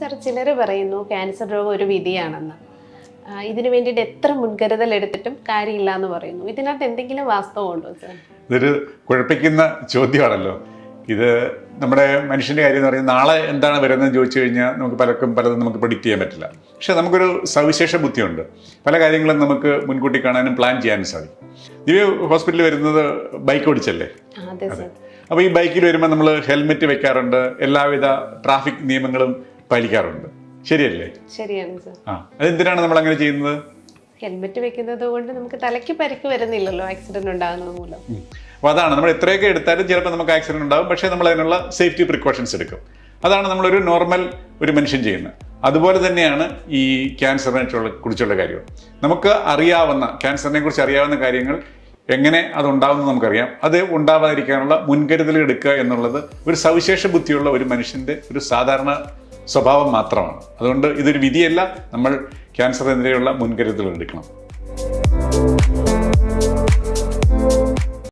Sir ചിലർ പറയുന്നു cancer രോഗം ഒരു വിധിയാണെന്ന്. ഇതിനു വേണ്ടിയിട്ട് എത്ര മുൻകരുതൽ എടുത്തിട്ടും കാര്യമില്ല എന്ന് പറയുന്നു. ഇതിനകത്ത് എന്തെങ്കിലും വാസ്തവമുണ്ടോ സർ? ഇതൊരു കുഴപ്പിക്കുന്ന ചോദ്യമാണല്ലോ. ഇത് നമ്മുടെ മനുഷ്യന്റെ കാര്യം എന്ന് പറയുന്നത് നാളെ എന്താണ് വരുന്നതെന്ന് ചോദിച്ചു കഴിഞ്ഞാൽ നമുക്ക് പലർക്കും പലതും നമുക്ക് പ്രിഡിക്റ്റ് ചെയ്യാൻ പറ്റില്ല. പക്ഷേ നമുക്കൊരു സവിശേഷ ബുദ്ധിയുണ്ട്. പല കാര്യങ്ങളും നമുക്ക് മുൻകൂട്ടി കാണാനും പ്ലാൻ ചെയ്യാനും സാധിക്കും. ദിവ്യ ഹോസ്പിറ്റലിൽ വരുന്നത് ബൈക്ക് ഓടിച്ചല്ലേ? അപ്പോൾ ഈ ബൈക്കിൽ വരുമ്പോൾ നമ്മൾ ഹെൽമെറ്റ് വെക്കാറുണ്ട്. എല്ലാവിധ ട്രാഫിക് നിയമങ്ങളും പാലിക്കാറുണ്ട്. ശരിയല്ലേ? ശരിയാണ് സർ. ആ അതെന്തിനാണ് നമ്മൾ അങ്ങനെ ചെയ്യുന്നത്? ഹെൽമെറ്റ് വെക്കുന്നത് കൊണ്ട് നമുക്ക് തലയ്ക്ക് പരിക്ക് വരുന്നില്ലല്ലോ ആക്സിഡന്റ് ഉണ്ടാകുന്നത് മൂലം. അപ്പോൾ അതാണ് നമ്മൾ എത്രയൊക്കെ എടുത്താലും ചിലപ്പോൾ നമുക്ക് ആക്സിഡന്റ് ഉണ്ടാകും പക്ഷേ നമ്മൾ അതിനുള്ള സേഫ്റ്റി പ്രിക്കോഷൻസ് എടുക്കും. അതാണ് നമ്മളൊരു നോർമൽ ഒരു മനുഷ്യൻ ചെയ്യുന്നത്. അതുപോലെ തന്നെയാണ് ഈ ക്യാൻസറിനെ കുറിച്ചുള്ള കാര്യം നമുക്ക് അറിയാവുന്ന ക്യാൻസറിനെ കുറിച്ച് അറിയാവുന്ന കാര്യങ്ങൾ എങ്ങനെ അത് ഉണ്ടാവുന്ന നമുക്കറിയാം. അത് ഉണ്ടാവാതിരിക്കാനുള്ള മുൻകരുതലുകൾ എടുക്കുക എന്നുള്ളത് ഒരു സവിശേഷ ബുദ്ധിയുള്ള ഒരു മനുഷ്യന്റെ ഒരു സാധാരണ സ്വഭാവം മാത്രമാണ്. അതുകൊണ്ട് ഇതൊരു വിധിയല്ല. നമ്മൾ ക്യാൻസറിനെതിരെയുള്ള മുൻകരുതലുകൾ എടുക്കണം.